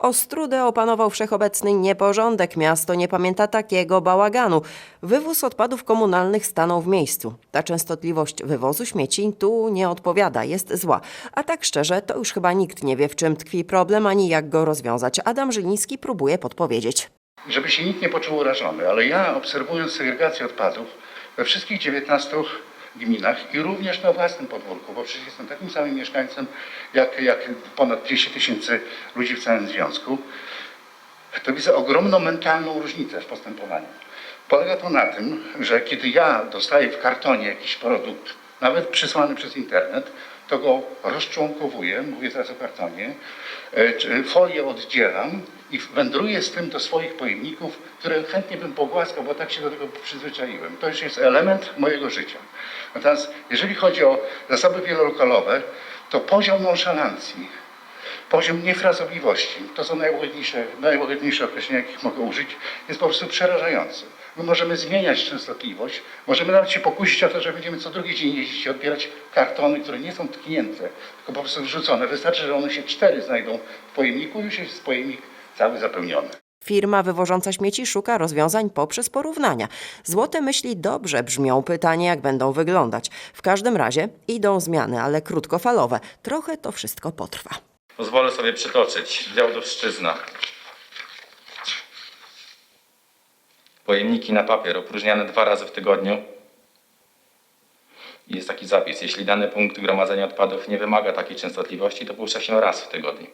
Ostrudę opanował wszechobecny nieporządek. Miasto nie pamięta takiego bałaganu. Wywóz odpadów komunalnych stanął w miejscu. Ta częstotliwość wywozu śmieci tu nie odpowiada, jest zła. A tak szczerze, to już chyba nikt nie wie, w czym tkwi problem, ani jak go rozwiązać. Adam Żyliński próbuje podpowiedzieć. żeby się nikt nie poczuł urażony, ale ja obserwując segregację odpadów we wszystkich 19 gminach i również na własnym podwórku, bo przecież jestem takim samym mieszkańcem jak, jak ponad 200 tysięcy ludzi w całym związku, to widzę ogromną mentalną różnicę w postępowaniu. Polega to na tym, że kiedy ja dostaję w kartonie jakiś produkt, nawet przysłany przez internet, to go rozczłonkowuję, mówię teraz o kartonie, e, folię oddzielam i wędruję z tym do swoich pojemników, które chętnie bym pogłaskał, bo tak się do tego przyzwyczaiłem. To już jest element mojego życia. Natomiast jeżeli chodzi o zasoby wielolokalowe, to poziom nonszalancji, poziom niefrazobliwości, to są najłagodniejsze, najłagodniejsze określenia, jakich mogę użyć, jest po prostu przerażający. My możemy zmieniać częstotliwość, możemy nawet się pokusić o to, że będziemy co drugi dzień jeździć i odbierać kartony, które nie są tknięte, tylko po prostu wrzucone. Wystarczy, że one się cztery znajdą w pojemniku i już jest pojemnik cały zapełniony. Firma wywożąca śmieci szuka rozwiązań poprzez porównania. Złote myśli dobrze brzmią, pytanie jak będą wyglądać. W każdym razie idą zmiany, ale krótkofalowe. Trochę to wszystko potrwa. Pozwolę sobie przytoczyć. Dział Dobszczyzna. Pojemniki na papier opróżniane dwa razy w tygodniu. I jest taki zapis. Jeśli dany punkt gromadzenia odpadów nie wymaga takiej częstotliwości, to puszcza się raz w tygodniu.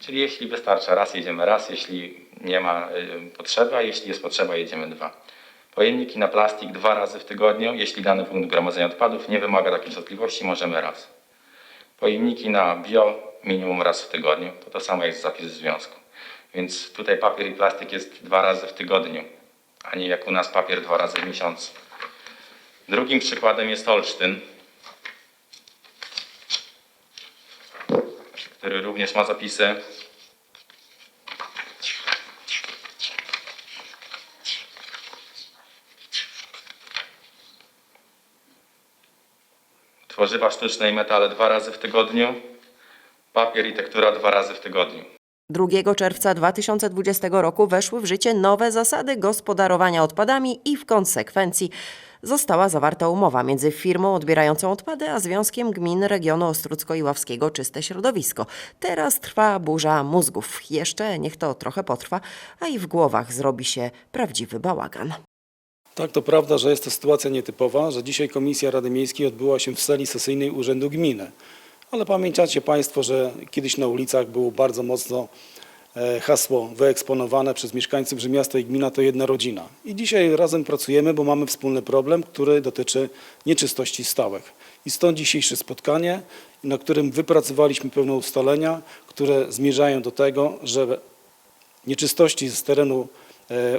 Czyli jeśli wystarcza raz, jedziemy raz, jeśli nie ma y, potrzeby, a jeśli jest potrzeba, jedziemy dwa. Pojemniki na plastik dwa razy w tygodniu. Jeśli dany punkt gromadzenia odpadów nie wymaga takiej częstotliwości, możemy raz. Pojemniki na bio minimum raz w tygodniu. To to samo jest zapis w związku. Więc tutaj papier i plastik jest dwa razy w tygodniu, a nie jak u nas papier dwa razy w miesiącu. Drugim przykładem jest Olsztyn, który również ma zapisy. Tworzywa sztuczne i metale dwa razy w tygodniu, papier i tektura dwa razy w tygodniu. 2 czerwca 2020 roku weszły w życie nowe zasady gospodarowania odpadami i w konsekwencji została zawarta umowa między firmą odbierającą odpady a Związkiem Gmin Regionu Ostrucko-Iławskiego Czyste Środowisko. Teraz trwa burza mózgów. Jeszcze niech to trochę potrwa, a i w głowach zrobi się prawdziwy bałagan. Tak, to prawda, że jest to sytuacja nietypowa, że dzisiaj Komisja Rady Miejskiej odbyła się w sali sesyjnej Urzędu Gminy. Ale pamiętacie Państwo, że kiedyś na ulicach było bardzo mocno e, hasło wyeksponowane przez mieszkańców, że miasto i gmina to jedna rodzina. I dzisiaj razem pracujemy, bo mamy wspólny problem, który dotyczy nieczystości stałych. I stąd dzisiejsze spotkanie, na którym wypracowaliśmy pewne ustalenia, które zmierzają do tego, że nieczystości z terenu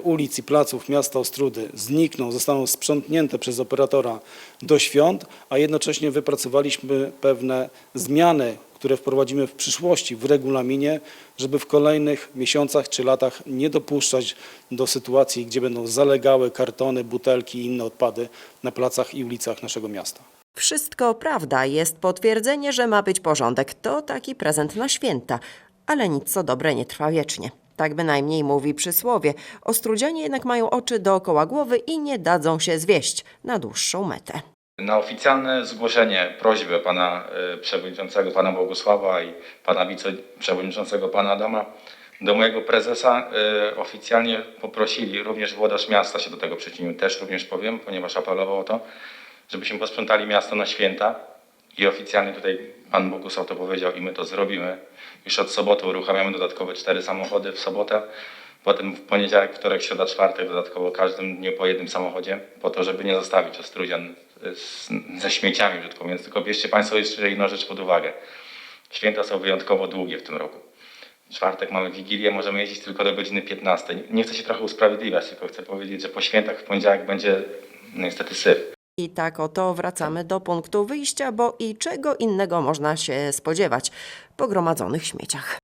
ulic i placów miasta Ostrudy znikną, zostaną sprzątnięte przez operatora do świąt, a jednocześnie wypracowaliśmy pewne zmiany, które wprowadzimy w przyszłości w regulaminie, żeby w kolejnych miesiącach czy latach nie dopuszczać do sytuacji, gdzie będą zalegały kartony, butelki i inne odpady na placach i ulicach naszego miasta. Wszystko prawda, jest potwierdzenie, że ma być porządek. To taki prezent na święta, ale nic co dobre nie trwa wiecznie. Tak bynajmniej mówi przysłowie. Ostrudzianie jednak mają oczy dookoła głowy i nie dadzą się zwieść na dłuższą metę. Na oficjalne zgłoszenie prośby pana e, przewodniczącego, pana Bogusława i pana wiceprzewodniczącego, pana Adama, do mojego prezesa e, oficjalnie poprosili, również włodarz miasta się do tego przyczynił, też również powiem, ponieważ apelował o to, żebyśmy posprzątali miasto na święta i oficjalnie tutaj pan Bogusław to powiedział i my to zrobimy. Już od soboty uruchamiamy dodatkowe cztery samochody w sobotę, potem w poniedziałek, wtorek, środa, czwartek dodatkowo każdym dniu po jednym samochodzie, po to, żeby nie zostawić Ostrudzian z, ze śmieciami, brzydko mówiąc. Tylko bierzcie Państwo jeszcze jedną rzecz pod uwagę. Święta są wyjątkowo długie w tym roku. Czwartek mamy Wigilię, możemy jeździć tylko do godziny 15. Nie chcę się trochę usprawiedliwiać, tylko chcę powiedzieć, że po świętach w poniedziałek będzie no, niestety syf. I tak oto wracamy do punktu wyjścia, bo i czego innego można się spodziewać po gromadzonych śmieciach.